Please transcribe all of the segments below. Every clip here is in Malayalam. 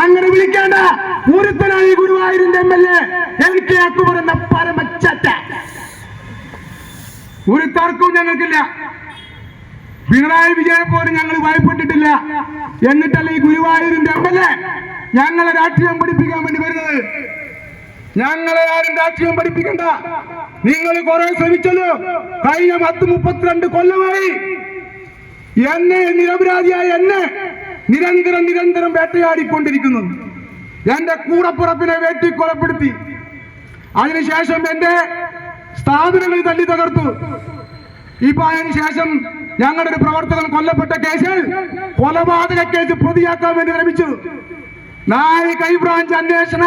അങ്ങനെ വിളിക്കേണ്ട ഒരുത്തനാണ് ഈ ഗുരുവായൂരിന്റെ എം എൽ എ എനിക്ക് അക്ബർ എന്ന പരമച്ചറ്റ ഒരു തർക്കവും ഞങ്ങൾക്കില്ല. പിണറായി വിജയനെ പോലും ഞങ്ങൾ ഭയപ്പെട്ടിട്ടില്ല. എന്നിട്ടല്ല ഈ ഗുരുവായൂരിന്റെ എം എൽ എ ഞങ്ങളെ രാഷ്ട്രീയം പഠിപ്പിക്കാൻ വേണ്ടി വരുന്നത്? ഞങ്ങളെ ആരും രാഷ്ട്രീയം പഠിപ്പിക്കണ്ട. നിങ്ങൾ കുറെ ശ്രമിച്ചല്ലോ. കഴിഞ്ഞ പത്ത് മുപ്പത്തിരണ്ട് കൊല്ലമായി. എന്നെ നിരപരാധിയായ എന്നെ നിരന്തരം നിരന്തരം വേട്ടയാടിക്കൊണ്ടിരിക്കുന്നത് എന്റെ കൂടപ്പുറപ്പിനെ വേട്ടി കൊലപ്പെടുത്തി അതിനുശേഷം എന്റെ സ്ഥാപനങ്ങൾ തല്ലി തകർത്തു. ഇപ്പൊ അതിനുശേഷം ഞങ്ങളുടെ ഒരു പ്രവർത്തകൻ കൊല്ലപ്പെട്ട കേസിൽ കൊലപാതക കേസ് പ്രതിയാക്കാൻ വേണ്ടി ശ്രമിച്ചു നാല് കൈബ്രാഞ്ച് അന്വേഷണ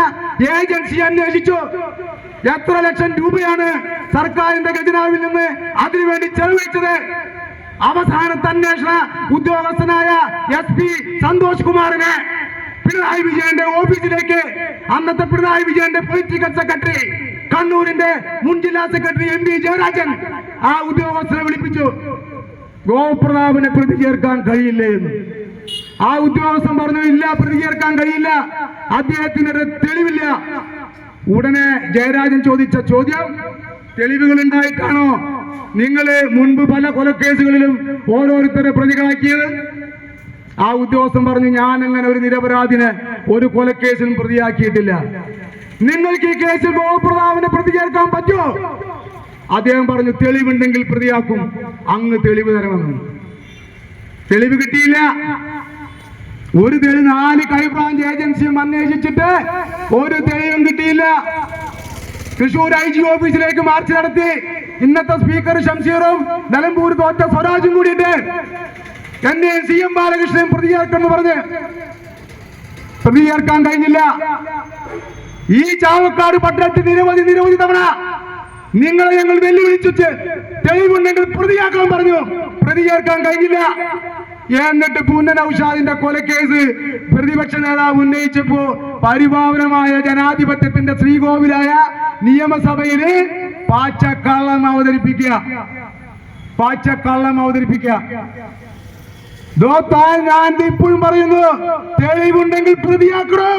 ഏജൻസി അന്വേഷിച്ചു. എത്ര ലക്ഷം രൂപയാണ് സർക്കാരിന്റെ ഖജനാവിൽ നിന്ന് അതിനുവേണ്ടി ചെലവഴിച്ചത്? അവസാനത്തെ അന്വേഷണ ഉദ്യോഗസ്ഥനായ എസ് പി സന്തോഷ് കുമാറിനെ പിണറായി വിജയന്റെ ഓഫീസിലേക്ക് അന്നത്തെ പിണറായി വിജയന്റെ പൊളിറ്റിക്കൽ സെക്രട്ടറി കണ്ണൂരിന്റെ മുൻ ജില്ലാ സെക്രട്ടറി എം വി ജയരാജൻ ആ ഉദ്യോഗസ്ഥനെ വിളിപ്പിച്ചു. ഗോപ്രതാപിനെ പ്രതി ചേർക്കാൻ കഴിയില്ല എന്ന്. ആ ഉദ്യോഗസ്ഥൻ പറഞ്ഞു ഇല്ല പ്രതി ചേർക്കാൻ കഴിയില്ല. അദ്ദേഹത്തിനൊരു തെളിവില്ല. ഉടനെ ജയരാജൻ ചോദിച്ച ചോദ്യം തെളിവുകൾ ഉണ്ടായിട്ടാണോ നിങ്ങൾ മുൻപ് പല കൊലക്കേസുകളിലും ഓരോരുത്തരെ പ്രതികളാക്കിയത്? ആ ഉദ്യോഗസ്ഥൻ പറഞ്ഞു ഞാൻ അങ്ങനെ ഒരു നിരപരാധിനെ ഒരു കൊലക്കേസിലും പ്രതിയാക്കിയിട്ടില്ല. നിങ്ങൾക്ക് ഈ കേസിൽ ഗോപ്രതാവിനെ പ്രതി ചേർക്കാൻ പറ്റുമോ? അദ്ദേഹം പറഞ്ഞു തെളിവുണ്ടെങ്കിൽ പ്രതിയാക്കും. അങ്ങ് തെളിവ് തരണമെന്ന്. തെളിവ് കിട്ടിയില്ല. ഒരു തെളിവ് നാല് ക്രൈംബ്രാഞ്ച് ഏജൻസിയും അന്വേഷിച്ചിട്ട് ഒരു തെളിവും കിട്ടിയില്ല. തൃശൂർ ഐ ജി ഓഫീസിലേക്ക് മാർച്ച് നടത്തി. ഇന്നത്തെ സ്പീക്കർ ഷംസീറും നിലമ്പൂർ തോറ്റ സ്വരാജും കൂടിയിട്ട് എന്നെ സി എം ബാലകൃഷ്ണൻ പ്രതിചേർക്കെന്ന് പറഞ്ഞ് പ്രതിചേർക്കാൻ കഴിഞ്ഞില്ല. ഈ ചാവക്കാട് പട്ടണത്തിൽ നിരവധി നിരവധി തവണ നിങ്ങളെ ഞങ്ങൾ വെല്ലുവിളിച്ചു തെളിവുണ്ടെങ്കിൽ പ്രതിയാക്കാൻ പറഞ്ഞു. പ്രതി ചേർക്കാൻ കഴിഞ്ഞില്ല. എന്നിട്ട് പൂന്നൻ ഔഷാദിന്റെ കൊലക്കേസ് പ്രതിപക്ഷ നേതാവ് ഉന്നയിച്ചപ്പോ പരിഭാവനമായ ജനാധിപത്യത്തിന്റെ ശ്രീകോവിലായ നിയമസഭയിൽ പാച്ചക്കള്ളം അവതരിപ്പിക്കുക. പാച്ചക്കള്ളം അവതരിപ്പിക്കുക. ദോത്താൻ ഞാൻ ഇപ്പോഴും പറയുന്നു തെളിവുണ്ടെങ്കിൽ പ്രതിയാക്കണോ?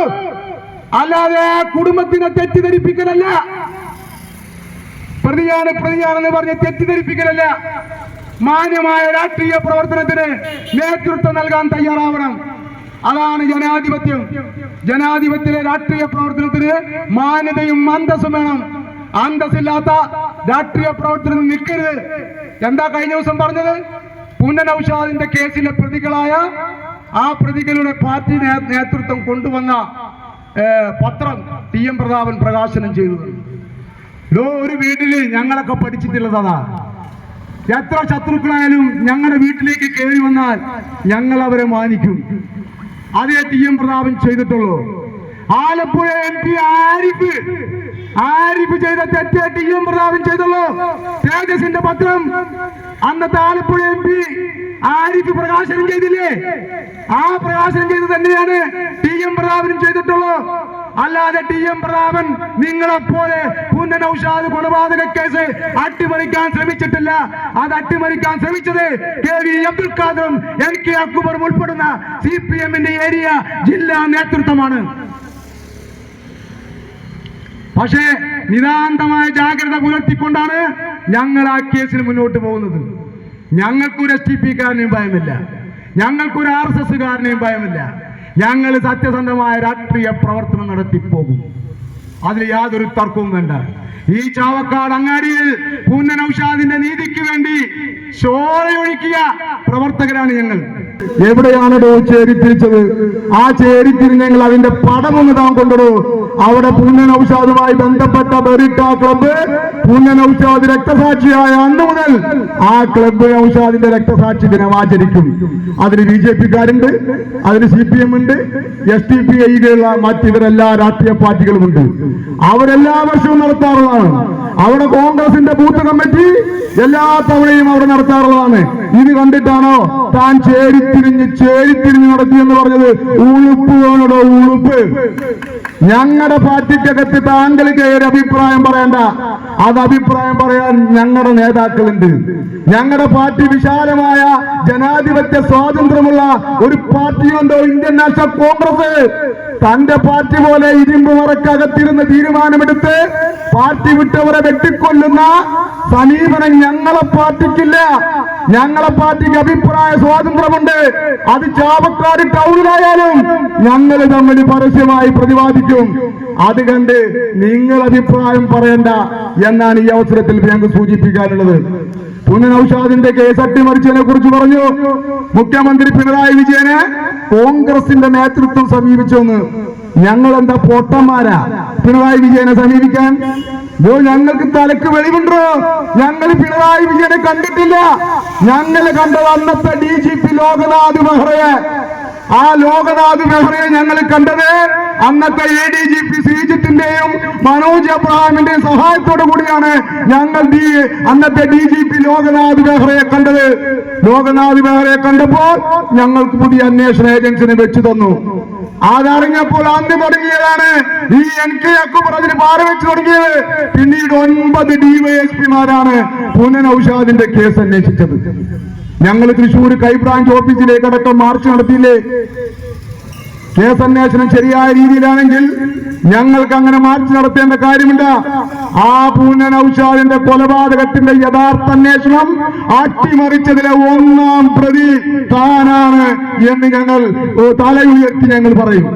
അല്ലാതെ കുടുംബത്തിനെ തെറ്റിദ്ധരിപ്പിക്കലല്ല. പ്രതിയാണ് പ്രതിയാണെന്ന് പറഞ്ഞ് തെറ്റിദ്ധരിപ്പിക്കലല്ല. മാന്യമായ രാഷ്ട്രീയ പ്രവർത്തനത്തിന് നേതൃത്വം നൽകാൻ തയ്യാറാവണം. അതാണ് ജനാധിപത്യം. ജനാധിപത്യത്തിലെ രാഷ്ട്രീയ പ്രവർത്തനത്തിന് മാന്യതയും അന്തസ്സും വേണം. അന്തസ്സില്ലാത്ത രാഷ്ട്രീയ പ്രവർത്തനം നിൽക്കരുത്. എന്താ കഴിഞ്ഞ ദിവസം പറഞ്ഞത്? പുനനൌഷാദിന്റെ കേസിലെ പ്രതികളായ ആ പ്രതികളുടെ പാർട്ടി നേതൃത്വം കൊണ്ടുവന്ന പത്രം ടി എം പ്രതാപൻ പ്രകാശനം ചെയ്തു ലോ ഒരു വീട്ടിൽ ഞങ്ങളൊക്കെ പഠിച്ചിട്ടുള്ളതാ എത്ര ശത്രുക്കളായാലും ഞങ്ങളുടെ വീട്ടിലേക്ക് കയറി വന്നാൽ ഞങ്ങൾ അവരെ മാനിക്കും. അതേ ടി എം പ്രതാപൻ ചെയ്തിട്ടുള്ളൂ. ആലപ്പുഴ എം പി ആരിഫ് ആരിഫ് ചെയ്ത തെറ്റ് ടി എം പ്രതാപൻ ചെയ്തുള്ളൂ. തേജസിന്റെ പത്രം അന്നത്തെ ആലപ്പുഴ എം പി ആരിഫ് പ്രകാശനം ചെയ്തില്ലേ? ആ പ്രകാശനം ചെയ്ത് തന്നെയാണ് ടി എം പ്രതാപനും ചെയ്തിട്ടുള്ളൂ. അല്ലാതെ ടി എം പ്രതാപൻ നിങ്ങളെപ്പോലെ ഔഷാദ് കൊലപാതക കേസ് അട്ടിമറിക്കാൻ ശ്രമിച്ചിട്ടില്ല. അത് അട്ടിമറിക്കാൻ ശ്രമിച്ചത് കെ വി അബ്ദുൽ ഖാദറും എൻ കെ അക്ബറും ഉൾപ്പെടുന്ന സി പി എമ്മിന്റെ ഏരിയ ജില്ലാ നേതൃത്വമാണ്. പക്ഷേ നിതാന്തമായ ജാഗ്രത പുലർത്തിക്കൊണ്ടാണ് ഞങ്ങൾ ആ കേസിൽ മുന്നോട്ട് പോകുന്നത്. ഞങ്ങൾക്കൊരു എസ് ടി പി കാരനെയും ഭയമില്ല. ഞങ്ങൾക്കൊരു ആർ എസ് എസ് കാരനെയും ഭയമില്ല. ഞങ്ങൾ സത്യസന്ധമായ രാഷ്ട്രീയ പ്രവർത്തനം നടത്തിപ്പോകും. അതിൽ യാതൊരു തർക്കവും വേണ്ട. ഈ ചാവക്കാട് അങ്ങാടിയിൽ പൂന്നൻ ഔഷാദിന്റെ നീതിക്ക് വേണ്ടി ചോരയൊഴിക്കുക പ്രവർത്തകരാണ് ഞങ്ങൾ. എവിടെയാണോ ചേരിത്തിരിച്ചത്? ആ ചേരിത്തിരിഞ്ഞെങ്കിൽ അതിന്റെ പടമൊന്ന് താൻ കൊണ്ടിടൂ അവിടെ പൂന്നൻ ഔഷാദുമായി ബന്ധപ്പെട്ട ബെറിട്ട ക്ലബ്ബ് പൂന്നൻ ഔഷാദ് രക്തസാക്ഷിയായ അന്ന് മുതൽ ആ ക്ലബ്ബ് ഔഷാദിന്റെ രക്തസാക്ഷി ദിനം ആചരിക്കും. അതിന് ബി ജെ പിക്കാരുണ്ട് അതിന് സി പി എം ഉണ്ട് എസ് ടി പി ഐയിലുള്ള മറ്റിവരെല്ലാ രാഷ്ട്രീയ പാർട്ടികളുമുണ്ട്. അവരെല്ലാ വർഷവും നടത്താറുള്ളതാണ്. അവിടെ കോൺഗ്രസിന്റെ ബൂത്ത് കമ്മിറ്റി എല്ലാ തവണയും അവിടെ നടത്താറുള്ളതാണ്. ഇത് കണ്ടിട്ടാണോ താൻ ചേരിത്തിരിഞ്ഞ് ചേരിത്തിരിഞ്ഞ് നടത്തിയെന്ന് പറഞ്ഞത്? ഉളുപ്പ് ഉളുപ്പ്? ഞങ്ങളുടെ പാർട്ടിക്കകത്ത് താങ്കൾക്ക് ഒരു അഭിപ്രായം പറയണ്ട. അത് അഭിപ്രായം പറയാൻ ഞങ്ങളുടെ നേതാക്കളുണ്ട്. ഞങ്ങളുടെ പാർട്ടി വിശാലമായ ജനാധിപത്യ സ്വാതന്ത്ര്യമുള്ള ഒരു പാർട്ടിയുണ്ടോ? Indian national Congress. തന്റെ പാർട്ടി പോലെ ഇരുമ്പ് മറക്കകത്തിരുന്ന് തീരുമാനമെടുത്ത് പാർട്ടി വിട്ടവരെ വെട്ടിക്കൊല്ലുന്ന സമീപനം ഞങ്ങളെ പാർട്ടിക്കില്ല. ഞങ്ങളെ പാർട്ടിക്ക് അഭിപ്രായ സ്വാതന്ത്ര്യമുണ്ട്. അത് ചാവക്കാട് ടൗണിലായാലും ഞങ്ങൾ തമ്മിൽ പരസ്യമായി പ്രതിപാദിക്കും അത് കണ്ട് നിങ്ങൾ അഭിപ്രായം പറയണ്ട എന്നാണ് ഈ അവസരത്തിൽ ഞങ്ങൾക്ക് സൂചിപ്പിക്കാനുള്ളത്. പുനഃ നൌഷാദിന്റെ കേസ് അട്ടിമറിച്ചതിനെ കുറിച്ച് പറഞ്ഞു. മുഖ്യമന്ത്രി പിണറായി വിജയനെ കോൺഗ്രസിന്റെ നേതൃത്വം സമീപിച്ചെന്ന് ഞങ്ങൾ എന്താ പൊട്ടന്മാരാ? പിണറായി വിജയനെ സമീപിക്കാൻ? ഓ ഞങ്ങൾക്ക് തലക്ക് വെളിവുണ്ടോ? ഞങ്ങൾ പിണറായി വിജയനെ കണ്ടിട്ടില്ല. ഞങ്ങൾ കണ്ടത് അന്നത്തെ ഡി ജി പി ലോകനാഥ് ബെഹ്റയെ ആ ലോകനാഥ് ബെഹ്റയെ ഞങ്ങൾ കണ്ടത് അന്നത്തെ എ ഡി ജി പി ശ്രീജിത്തിന്റെയും മനോജ് അബ്രഹാമിന്റെയും സഹായത്തോടു കൂടിയാണ് ഞങ്ങൾ അന്നത്തെ ഡി ജി പി ലോകനാഥ് ബെഹ്റയെ കണ്ടത്. ലോകനാഥ് ബെഹ്റയെ കണ്ടപ്പോൾ ഞങ്ങൾക്ക് പുതിയ അന്വേഷണ ഏജൻസിനെ വെച്ചു തന്നു. അതറിഞ്ഞപ്പോൾ അന്ന് തുടങ്ങിയതാണ്. ഈ എൻ കെ അക്ബർ അതിന് പാറ വെച്ച് തുടങ്ങിയത്. പിന്നീട് ഒൻപത് ഡിവൈഎസ്പിമാരാണ് പുനനൌഷാദിന്റെ കേസ് അന്വേഷിച്ചത്. ഞങ്ങൾ തൃശൂർ കൈബ്രാഞ്ച് ഓഫീസിലേക്ക് അടക്കം മാർച്ച് നടത്തിയില്ലേ? കേസ് അന്വേഷണം ശരിയായ രീതിയിലാണെങ്കിൽ ഞങ്ങൾക്ക് അങ്ങനെ മാർച്ച് നടത്തേണ്ട കാര്യമില്ല. ആ പൂനൻ ഔഷാദിന്റെ കൊലപാതകത്തിന്റെ യഥാർത്ഥ അന്വേഷണം അട്ടിമറിച്ചതിലെ ഒന്നാം പ്രതി താനാണ് എന്ന് ഞങ്ങൾ തലയുയർത്തി ഞങ്ങൾ പറയും.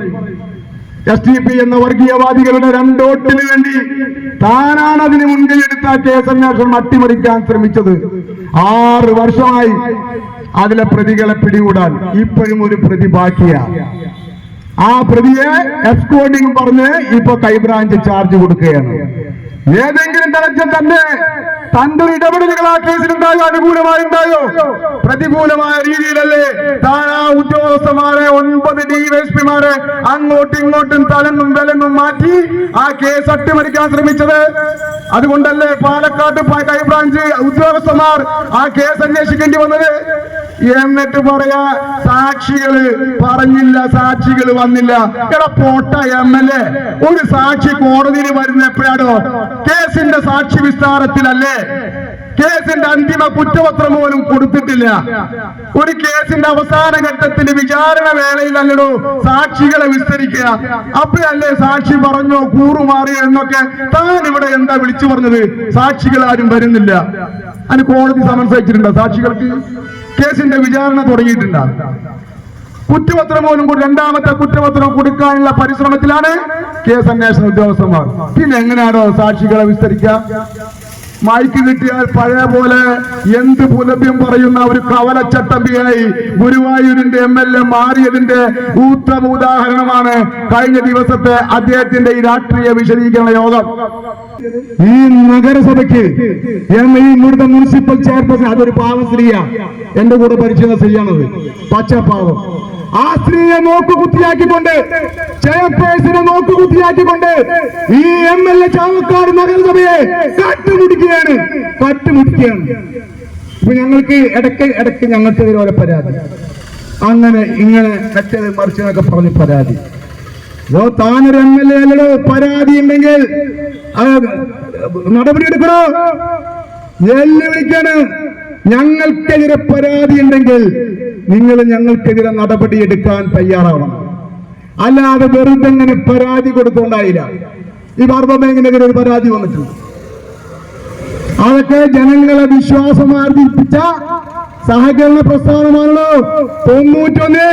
എസ് ഡി പി എന്ന വർഗീയവാദികളുടെ രണ്ടോട്ടിന് വേണ്ടി താനാണ് അതിന് മുൻകൈയെടുത്ത എടുത്ത കേസ് അന്വേഷണം അട്ടിമറിക്കാൻ ശ്രമിച്ചത്. ആറ് വർഷമായി അതിലെ പ്രതികളെ പിടികൂടാൻ ഇപ്പോഴും ഒരു പ്രതി ബാക്കിയാണ് ആ പ്രതിയെ എസ്കോർട്ടിംഗ് പറഞ്ഞ് ഇപ്പൊ കൈബ്രാഞ്ച് ചാർജ് കൊടുക്കുകയാണ്. ഏതെങ്കിലും തരത്തിൽ തന്നെ തന്റെ ഒരു ഇടപെടലുകൾ ആ കേസിലുണ്ടായോ? അനുകൂലമായി ഉണ്ടായോ പ്രതികൂലമായ രീതിയിലല്ലേ താൻ ആ ഉദ്യോഗസ്ഥന്മാരെ ഒൻപത് ഡിവൈഎസ്പിമാരെ അങ്ങോട്ടും ഇങ്ങോട്ടും തലന്നും വിലന്നും മാറ്റി ആ കേസ് അട്ടിമറിക്കാൻ ശ്രമിച്ചത്. അതുകൊണ്ടല്ലേ പാലക്കാട് ക്രൈംബ്രാഞ്ച് ഉദ്യോഗസ്ഥന്മാർ ആ കേസ് അന്വേഷിക്കേണ്ടി വന്നത്? എന്നിട്ട് പറയാ സാക്ഷികൾ പറഞ്ഞില്ല സാക്ഷികൾ വന്നില്ല. എടാ പോട്ട എം എൽ എ ഒരു സാക്ഷി കോടതിയിൽ വരുന്ന കേസിന്റെ സാക്ഷി വിസ്താരത്തിലല്ലേ? കേസിന്റെ അന്തിമ കുറ്റപത്രം പോലും കൊടുത്തിട്ടില്ല. ഒരു കേസിന്റെ അവസാന ഘട്ടത്തിൽ വിചാരണ വേളയിലല്ലടോ സാക്ഷികളെ വിസ്തരിക്കുക. അപ്പോഴല്ലേ സാക്ഷി പറഞ്ഞോ കൂറുമാറി എന്നൊക്കെ? താൻ ഇവിടെ എന്താ വിളിച്ചു പറഞ്ഞത്? സാക്ഷികൾ ആരും വരുന്നില്ല. അതിന് കോടതി സമൻസ് വെച്ചിട്ടുണ്ടോ സാക്ഷികൾക്ക് കേസിന്റെ വിചാരണ തുടങ്ങിയിട്ടുണ്ട്? കുറ്റപത്രം പോലും കൂടി രണ്ടാമത്തെ കുറ്റപത്രം കൊടുക്കാനുള്ള പരിശ്രമത്തിലാണ് കേസ് അന്വേഷണ ഉദ്യോഗസ്ഥന്മാർ. പിന്നെ എങ്ങനെയാണോ സാക്ഷികളെ വിസ്തരിക്കുക? മൈക്ക് കിട്ടിയാൽ പഴയ പോലെ എന്ത് പുലഭ്യം പറയുന്ന ഒരു കവലച്ചട്ടമ്പിയായി ഗുരുവായൂരിന്റെ എം എൽ എ മാറിയതിന്റെ ഉത്തമ ഉദാഹരണമാണ് കഴിഞ്ഞ ദിവസത്തെ അദ്ദേഹത്തിന്റെ ഈ രാഷ്ട്രീയ വിശദീകരണ യോഗം. ഈ നഗരസഭയ്ക്ക് ഈ ഇവിടുത്തെ മുനിസിപ്പൽ ചെയർപേഴ്സൺ അതൊരു പാവം സ്ത്രീയാ. എന്റെ കൂടെ പരിചയ സ്ത്രീയാണത്. പച്ചപ്പാവം. ആ സ്ത്രീയെ നോക്കുകുത്തിയാക്കിക്കൊണ്ട് ചെയർപേഴ്സനെ നോക്കുകുത്തിയാക്കിക്കൊണ്ട് ഈ എം എൽ എ ചാവക്കാട് നഗരസഭയെ കട്ടുമുടിക്കുകയാണ്. കട്ടുമുടിക്കുകയാണ്. ഇപ്പൊ ഞങ്ങൾക്ക് ഇടയ്ക്ക് ഇടയ്ക്ക് ഞങ്ങൾക്കെതിരെ ഓരോ പരാതി. അങ്ങനെ ഇങ്ങനെ മറ്റേത് മറിച്ചെന്നൊക്കെ പറഞ്ഞ് പരാതി. ഓ താനൊരു എം എൽ എ അല്ലടോ പരാതി ഉണ്ടെങ്കിൽ നടപടി എടുക്കണോ? ഞങ്ങൾക്കെതിരെ പരാതി ഉണ്ടെങ്കിൽ നിങ്ങൾ ഞങ്ങൾക്കെതിരെ നടപടി എടുക്കാൻ തയ്യാറാവണം. അല്ലാതെ വെറുതെ ഇങ്ങനെ പരാതി കൊടുത്തുകൊണ്ടായില്ല. ഈ ഭാരത ബാങ്കിനെതിരെ ഒരു പരാതി വന്നിട്ടുണ്ട്. അതൊക്കെ ജനങ്ങളെ വിശ്വാസം ആർജിപ്പിച്ച സഹകരണ പ്രസ്ഥാനമാണല്ലോ. തൊണ്ണൂറ്റൊന്ന്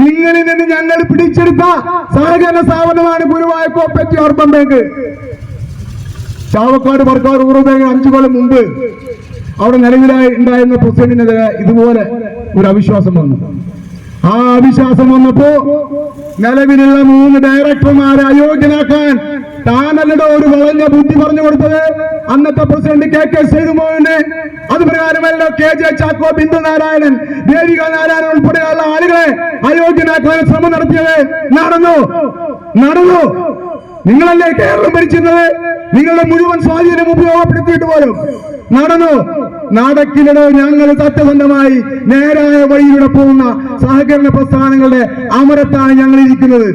നിങ്ങളിൽ നിന്ന് ഞങ്ങൾ പിടിച്ചെടുത്ത സഹകരണ സ്ഥാപനമാണ് Guruvayur cooperative urban bank. Chavakkad വർക്കാർ rural bank അഞ്ചു കൊല്ലം മുമ്പ് അവിടെ നിലവിലായി ഉണ്ടായിരുന്ന പ്രസിഡന്റിനെതിരെ ഇതുപോലെ ഒരു അവിശ്വാസം വന്നു. ആ അവിശ്വാസം വന്നപ്പോ നിലവിലുള്ള മൂന്ന് ഡയറക്ടർമാരെ അയോഗ്യനാക്കാൻ താനല്ലടോ ഒരു വളഞ്ഞ ബുദ്ധി പറഞ്ഞു കൊടുത്തത്? അന്നത്തെ പ്രസിഡന്റ് കെ കെ സേതുമോഹന് അത് പ്രകാരമല്ലോ കെ ജെ ചാക്കോ ബിന്ദു നാരായണൻ ദേവിക നാരായണൻ ഉൾപ്പെടെയുള്ള ആളുകളെ അയോഗ്യനാക്കാൻ ശ്രമം നടത്തിയത് നടന്നു. നടന്നു. നിങ്ങളല്ലേ കേരളം ഭരിച്ചിരുന്നത്? നിങ്ങളുടെ മുഴുവൻ സ്വാധീനം ഉപയോഗപ്പെടുത്തിയിട്ട് പോലും. നടന്നു. നടക്കില്ലടോ ഞങ്ങൾ സത്യസന്ധമായി നേരായ വഴിയിലൂടെ പോകുന്ന സഹകരണ പ്രസ്ഥാനങ്ങളുടെ അമരത്താണ് ഞങ്ങൾ ഇരിക്കുന്നത്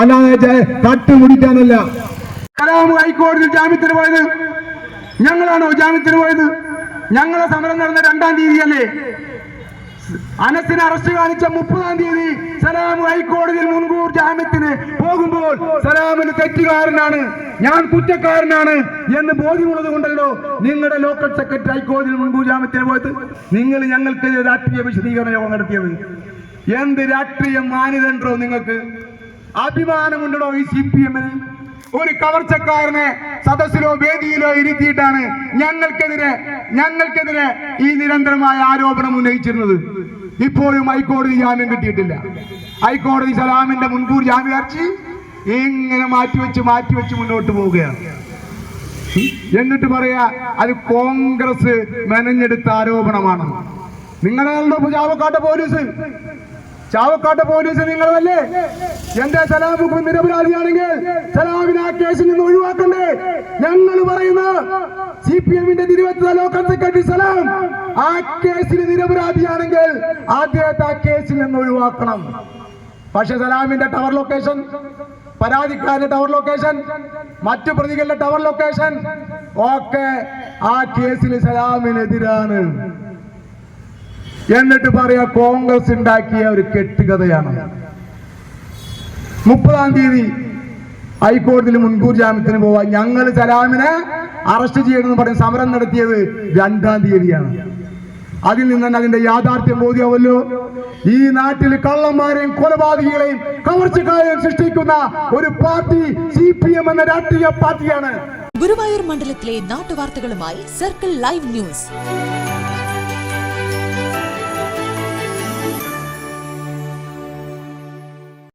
അല്ലാതെ തട്ട് തട്ടുമുടിക്കാനല്ല കലാം ഹൈക്കോടതി ജാമ്യത്തിന് പോയത്. ഞങ്ങളാണോ ജാമ്യത്തിന് പോയത്? ഞങ്ങളെ സമരം നടന്ന രണ്ടാം തീയതിയല്ലേ? അനസിനെ അറസ്റ്റ് കാണിച്ച മുപ്പതാം തീയതി സലാം ഹൈക്കോടതിയിൽ മുൻകൂർ ജാമ്യത്തിന് പോകുമ്പോൾ സലാമിന് തെറ്റുകാരനാണ്. ഞാൻ കുറ്റക്കാരനാണ് എന്ന് ബോധ്യമുള്ളത് കൊണ്ടല്ലോ നിങ്ങളുടെ ലോക്കൽ സെക്രട്ടറി ഹൈക്കോടതിയിൽ മുൻകൂർ ജാമ്യത്തിന് പോയത്. നിങ്ങൾ ഞങ്ങൾക്കെതിരെ രാഷ്ട്രീയ വിശദീകരണ യോഗം നടത്തിയത്. എന്ത് രാഷ്ട്രീയ മാനദണ്ഡോ നിങ്ങൾക്ക്? അഭിമാനമുണ്ടോ ഈ സി പി എമ്മിന് ഒരു കവർച്ചക്കാരനെ സദസ്സിലോ വേദിയിലോ ഇരുത്തിയിട്ടാണ് ഞങ്ങൾക്കെതിരെ ഞങ്ങൾക്കെതിരെ ഈ നിരന്തരമായ ആരോപണം ഉന്നയിച്ചിരുന്നത്. ഇപ്പോഴും ഹൈക്കോടതി ജാമ്യം കിട്ടിയിട്ടില്ല. ഹൈക്കോടതി സലാമിന്റെ മുൻകൂർ ജാമ്യാർച്ചി ഇങ്ങനെ മാറ്റിവെച്ച് മാറ്റിവെച്ച് മുന്നോട്ട് പോവുകയാണ്. എന്നിട്ട് പറയാ അത് കോൺഗ്രസ് മെനഞ്ഞെടുത്ത ആരോപണമാണ്. നിങ്ങളുടെ ചാവക്കാട്ടെ പോലീസ്. ചാവക്കാട്ടെ പോലീസ് നിങ്ങളല്ലേ? എന്റെ സലാബുക്ക് നിരപരാധിയാണെങ്കിൽ സലാമിനെ ആ കേസിൽ നിന്ന് ഒഴിവാക്കണ്ടേ? ഞങ്ങൾ പറയുന്ന സി പി എമ്മിന്റെ തിരുവനന്തപുര ലോക്കൽ സെക്രട്ടറി സലാം ആ കേസിൽ നിരപരാധിയാണെങ്കിൽ അദ്ദേഹത്തെ ആ കേസിൽ നിന്ന് ഒഴിവാക്കണം. പക്ഷെ സലാമിന്റെ ടവർ ലൊക്കേഷൻ പരാതിക്കാരന്റെ ടവർ ലൊക്കേഷൻ മറ്റു പ്രതികളുടെ ടവർ ലൊക്കേഷൻ ഒക്കെ ആ കേസിൽ സലാമിനെതിരാണ്. എന്നിട്ട് പറയാ കോൺഗ്രസ് ഉണ്ടാക്കിയ ഒരു കെട്ടുകഥയാണ്. മുപ്പതാം തീയതി ഹൈക്കോടതിയിൽ മുൻകൂർ ജാമ്യത്തിന് പോവാ. ഞങ്ങൾ സലാമിനെ അറസ്റ്റ് ചെയ്യണമെന്ന് പറഞ്ഞ് സമരം നടത്തിയത് രണ്ടാം തീയതിയാണ്. അതിൽ നിന്ന് തന്നെ അതിന്റെ യാഥാർത്ഥ്യം ബോധ്യമാവല്ലോ ഈ നാട്ടിൽ കള്ളന്മാരെയും കൊലപാതകികളെയും കവർച്ചക്കാരെയും സൃഷ്ടിക്കുന്ന ഒരു പാർട്ടി സി പി എം എന്ന രാഷ്ട്രീയ പാർട്ടിയാണ്. ഗുരുവായൂർ മണ്ഡലത്തിലെ നാട്ടുവാർത്തകളുമായി സർക്കിൾ ലൈവ് ന്യൂസ്.